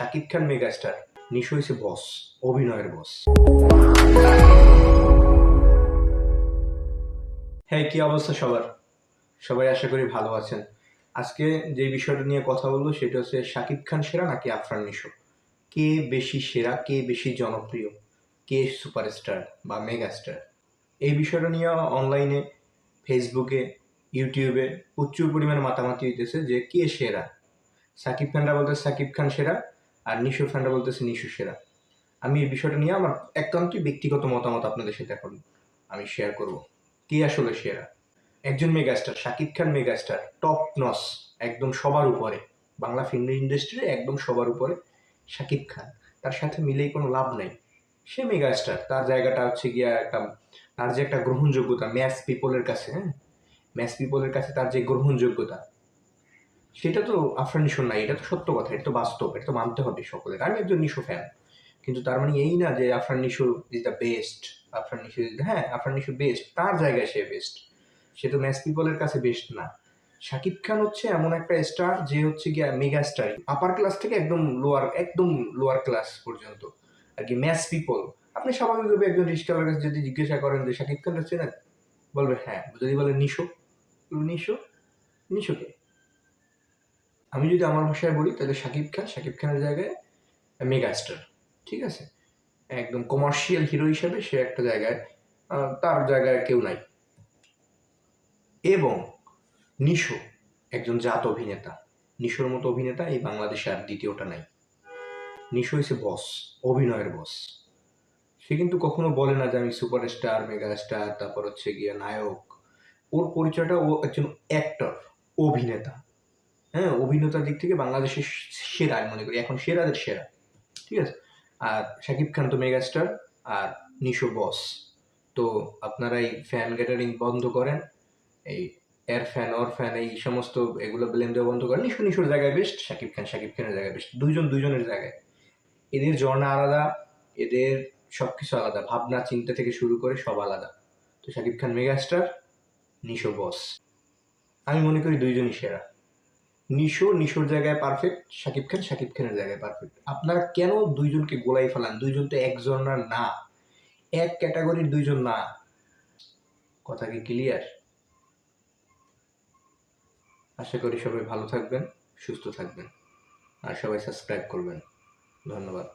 Shakib Khan megastar, Nisho হয়েছে বস, অভিনয়ের বস। হ্যাঁ কি অবস্থা সবার? সবাই আশা করি ভালো আছেন। আজকে যে বিষয়টা নিয়ে কথা বলব সেটা হচ্ছে শাকিব খান সেরা নাকি আফরান নিশো? কে বেশি সেরা, কে বেশি জনপ্রিয়, কে সুপারস্টার বা মেগাস্টার? এই বিষয়টা নিয়ে অনলাইনে, ফেসবুকে, ইউটিউবে প্রচুর পরিমাণে মাতামাতি হইতেছে যে কে সেরা? সাকিব খানরা বলতে সাকিব খান সেরা আর নিশু খানরা বলতেছে, নিশু সেরা। আমি এই বিষয়টা নিয়ে আমার একান্তই ব্যক্তিগত মতামত আপনাদের সাথে এখন আমি শেয়ার করব। কে আসলে সেরা? একজন megastar Shakib Khan megastar top নস একদম সবার উপরে। বাংলা ফিল্ম ইন্ডাস্ট্রির একদম সবার উপরে শাকিব খান। তার সাথে মিলেই কোনো লাভ নেই। সে মেগাস্টার তার জায়গাটা হচ্ছে গিয়া একটা, তার যে একটা গ্রহণযোগ্যতা ম্যাস পিপলের কাছে হ্যাঁ? ম্যাস পিপলের কাছে তার যে গ্রহণযোগ্যতা সেটা তো আফরান নিশোর নাই, এটা তো সত্য কথা, এটা তো বাস্তব, এটা তো মানতে হবে সকলের। আমি একজন নিশো ফ্যান কিন্তু তার মানে এই না যে Afran Nisho is the best Afran Nisho হ্যাঁ আফরান নিশো বেস্ট তার জায়গায় সে বেস্ট সে তো ম্যাস পিপলের কাছে বেস্ট না। শাকিব খান হচ্ছে এমন একটা স্টার যে হচ্ছে গিয়া মেগা স্টার আপার ক্লাস থেকে একদম লোয়ার একদম লোয়ার ক্লাস পর্যন্ত। আর কি ম্যাস পিপল আপনি স্বাভাবিকভাবে একজন রিস্কালার কাছে যদি জিজ্ঞাসা করেন যে শাকিব খান হচ্ছে না বলবে হ্যাঁ। যদি বলে নিশো নিশো, নিশোকে। আমি যদি আমার ভাষায় বলি, তাহলে শাকিব খান শাকিব খানের জায়গায় মেগাস্টার ঠিক আছে? একদম কমার্শিয়াল হিরো হিসেবে সে একটা জায়গায় তার জায়গায় কেউ নাই। এবং নিশো একজন জাত অভিনেতা। নিশোর মতো অভিনেতা এই বাংলাদেশে আর দ্বিতীয়টা নাই। নিশো হয়েছে বস অভিনয়ের বস সে কিন্তু কখনো বলে না যে আমি সুপারস্টার মেগা স্টার তারপর হচ্ছে গিয়ে নায়ক। ওর পরিচয়টা ও একজন অ্যাক্টর অভিনেতা। হ্যাঁ অভিনেতার দিক থেকে বাংলাদেশের সেরা, আমি মনে করি। এখন সেরাদের সেরা। ঠিক আছে? আর শাকিব খান তো মেগাস্টার, আর নিশো বস। তো আপনারা এই ফ্যান গ্যাদারিং বন্ধ করেন। এই এর ফ্যান ওর ফ্যান এই সমস্ত এগুলো ব্লেম দেওয়া বন্ধ করেন। নিশো, নিশোর জায়গায় বেস্ট শাকিব খান, শাকিব খানের জায়গায় বেস্ট দুইজন, দুইজনের জায়গায়। এদের জর্না আলাদা, এদের সব কিছু আলাদা। ভাবনা, চিন্তা থেকে শুরু করে সব আলাদা। তো শাকিব খান মেগাস্টার, নিশো বস। আমি মনে করি দুইজনই সেরা। নিশো, নিশোর জায়গায় পারফেক্ট শাকিব খান শাকিব খানের জায়গায় পারফেক্ট আপনারা কেন দুইজনকে গোলাই ফেলান? দুইজন তো একজনের না। এক ক্যাটাগরির দুইজন না। কথা কি ক্লিয়ার আশা করি সবাই ভালো থাকবেন, সুস্থ থাকবেন। আর সবাই সাবস্ক্রাইব করবেন। ধন্যবাদ।